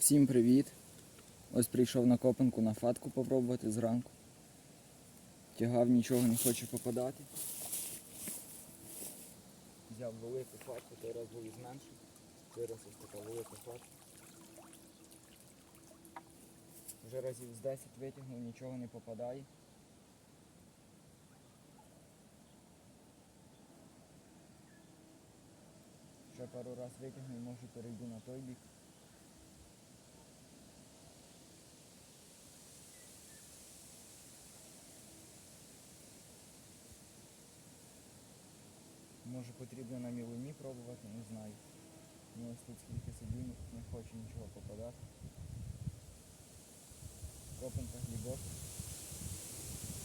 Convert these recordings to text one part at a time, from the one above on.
Всім привіт! Ось прийшов на копанку на фатку попробувати зранку. Тягав, нічого не хоче попадати. Взяв велику фатку, той раз був зменшив. Вирос ось така велика фатка. Вже разів з 10 витягнув, нічого не попадає. Ще пару раз витягну і може перейду на той бік. Може потрібно на мілині пробувати, не знаю. Ну ось тут скільки сидю, не- не хочу нічого попадати. Копанка глибока.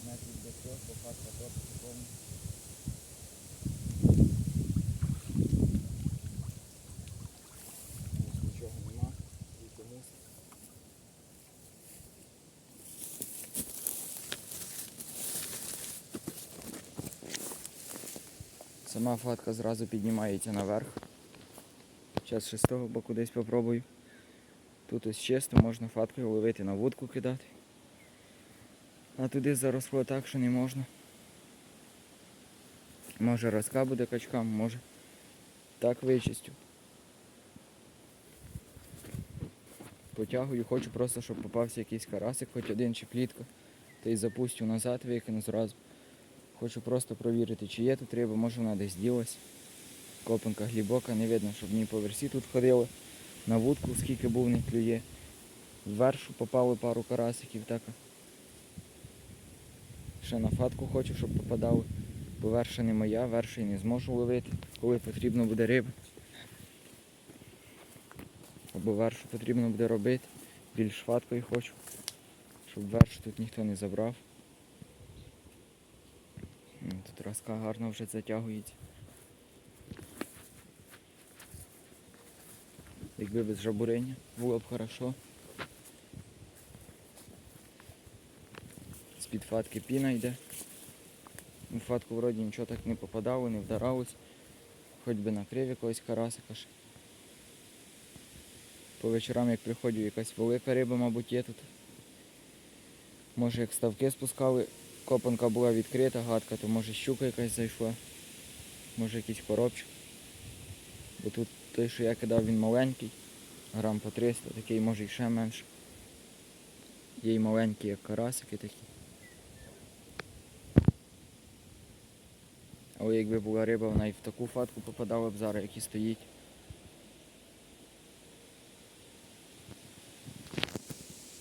Метрів до трьох, бо хатка топиться повністю. Сама фатка зразу піднімається наверх. Зараз з того боку десь попробую. Тут ось чисто, можна фаткою ловити на вудку кидати. А туди заросло так, що не можна. Може розка буде качкам, може так вичистю. Потягую, хочу просто, щоб попався якийсь карасик, хоч один чи плітка. Та й запустю назад, викину зразу. Хочу просто провірити, чи є тут риба, може вона десь ділась. Копанка глибока, не видно, щоб ні по версі тут ходили. На вудку скільки був не клює. Ввершу попали пару карасиків так. Ще на фатку хочу, щоб попадали. Бо верша не моя, верша і не зможу ловити, коли потрібно буде риба. Або вершу потрібно буде робити. Більш фаткою хочу, щоб вершу тут ніхто не забрав. М, Тут розка гарно вже затягується. Якби без жабурення було б хорошо. З-під фатки піна йде. У фатку вроді нічого так не попадало, не вдаралось. Хоч би накрив якогось карасика ще. По вечорам, як приходжу, якась велика риба, мабуть, є тут. Може як ставки спускали, копанка була відкрита, гадка, то може щука якась зайшла. Може якийсь коробчик. Бо тут той, що я кидав, він маленький, грам по 300, такий може і ще менше. Є й маленькі, як карасики такі. Але якби була риба, вона і в таку фатку попадала б зараз, як і стоїть.